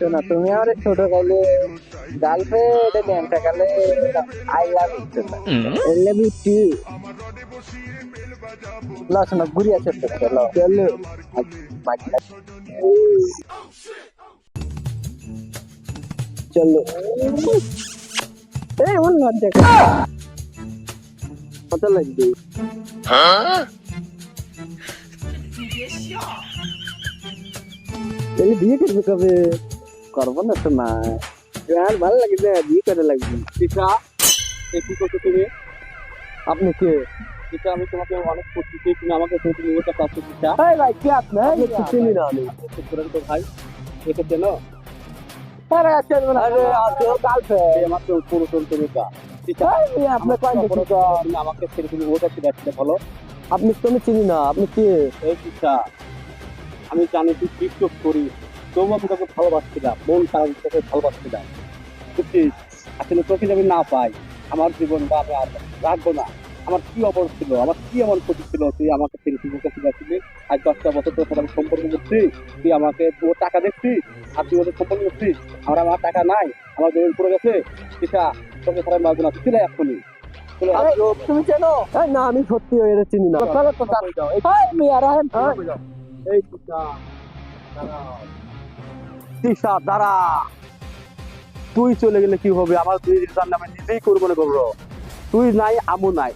শোনা তুমি আমার ছোট কালে গার্লফ্রেন্ড ল্যাংটা কালে I love you I love you too ল শোনা ঘুরি আছে তো চলো। চলো চলো। এই কত লাগবে? তাহলে বিয়ে করবে কবে? করব না তো না আর ভালো লাগে না? বিয়ে করে লাগবে পিতা এ কি করছ তুমি? আপনি কে? পিতা আমি তোমাকে অনেক করতেছি তুমি আমাকে তুমি নিয়ে যেতে পারছ পিতা এই ভাই কে আপনি? আপনি চিনি না আমি। তো ভাই একে চেনো? আরে আচ্ছা আরে আজকে গার্লফ্রেন্ড আমার তো আমার বছর সম্পর্ক আমাকে তুমি ওটা ছিল একটা বলো। আপনি তো আমি চিনি না। আপনি কে? এই পিতা আমি জানি তুই টিকটক করি। তবু আমি তোকে ভালোবাসছিলাম মন খারাপ তোকে ভালোবাসছিলাম বুঝছিস? আসলে তোকে যদি না পাই আমার জীবন বা আমি আর রাখব না। আমার কি অবস্থা ছিল? আমার কি এমন ক্ষতি ছিল? তুই আমাকে ছেড়ে তুই মুখে ফিরাচ্ছিলি আজ দশটা বছর তোর সাথে আমি সম্পর্ক করছি। তুই আমাকে তোর টাকা দেখছিস। আর তুই ওদের সম্পর্ক করছিস। আমার আমার টাকা নাই। আমার জমিন পড়ে গেছে। পিতা তোকে ছাড়া মারবো না। তুই এক্ষুনি। আয়। এই, তুমি চেনো? না আমি সত্যি এর চিনি না। তুই চলে গেলে কি হবে? আমার দুই আমি নিজেই করব না করব তুই নাই, আমু নাই।